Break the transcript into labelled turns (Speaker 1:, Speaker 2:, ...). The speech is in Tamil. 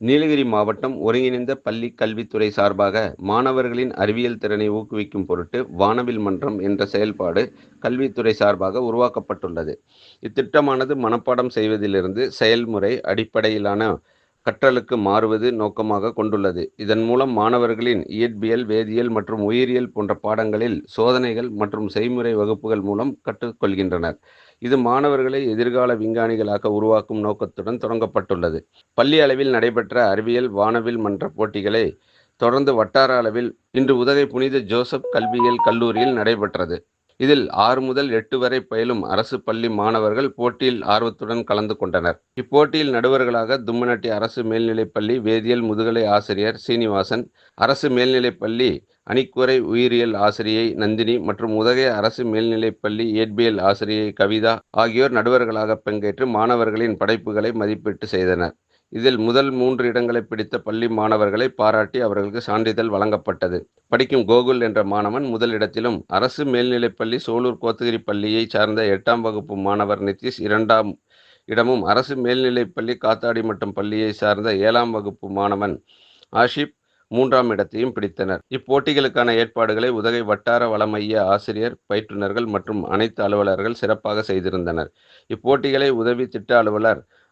Speaker 1: நீலகிரி மாவட்டம் ஒருங்கிணைந்த பள்ளி கல்வித்துறை சார்பாக மாணவர்களின் அறிவியல் திறனை ஊக்குவிக்கும் பொருட்டு வானவில் மன்றம் என்ற செயல்பாடு கல்வித்துறை சார்பாக உருவாக்கப்பட்டுள்ளது. இத்திட்டமானது மனப்பாடம் செய்வதிலிருந்து செயல்முறை அடிப்படையிலான கற்றலுக்கு மாறுவது நோக்கமாக கொண்டுள்ளது. இதன் மூலம் மாணவர்களின் இயற்பியல் வேதியியல் மற்றும் உயிரியல் போன்ற பாடங்களில் சோதனைகள் மற்றும் செய்முறை வகுப்புகள் மூலம் கற்றுக்கொள்கின்றனர். இது மாணவர்களை எதிர்கால விஞ்ஞானிகளாக உருவாக்கும் நோக்கத்துடன் தொடங்கப்பட்டுள்ளது. பள்ளி அளவில் நடைபெற்ற அறிவியல் வானவில் மன்ற போட்டிகளை தொடர்ந்து வட்டார அளவில் இன்று உதகை புனித ஜோசப் கல்வியியல் கல்லூரியில் நடைபெற்றது. இதில் ஆறு முதல் எட்டு வரை பயிலும் அரசு பள்ளி மாணவர்கள் போட்டியில் ஆர்வத்துடன் கலந்து கொண்டனர். இப்போட்டியில் நடுவர்களாக தும்மநட்டி அரசு மேல்நிலைப்பள்ளி வேதியியல் முதுகலை ஆசிரியர் சீனிவாசன் அரசு மேல்நிலைப்பள்ளி அணிக்குறை உயிரியல் ஆசிரியை நந்தினி மற்றும் உதகை அரசு மேல்நிலைப்பள்ளி இயற்பியல் ஆசிரியை கவிதா ஆகியோர் நடுவர்களாக பங்கேற்று மாணவர்களின் படைப்புகளை மதிப்பீட்டு செய்தனர். இதில் முதல் மூன்று இடங்களை பிடித்த பள்ளி மாணவர்களை பாராட்டி அவர்களுக்கு சான்றிதழ் வழங்கப்பட்டது. படிக்கும் கோகுல் என்ற மாணவன் முதல் இடத்திலும் அரசு மேல்நிலைப்பள்ளி சோலூர் கோத்தகிரி பள்ளியை சார்ந்த எட்டாம் வகுப்பு மாணவர் நிதிஷ் இரண்டாம் இடமும் அரசு மேல்நிலைப்பள்ளி காத்தாடி மட்டும் பள்ளியை சார்ந்த ஏழாம் வகுப்பு மாணவன் ஆஷிப் மூன்றாம் இடத்தையும் பிடித்தனர். இப்போட்டிகளுக்கான ஏற்பாடுகளை உதகை வட்டார வளமைய ஆசிரியர் பயிற்றுனர்கள் மற்றும் அனைத்து அலுவலர்கள் சிறப்பாக செய்திருந்தனர். இப்போட்டிகளை உதவி திட்ட அலுவலர்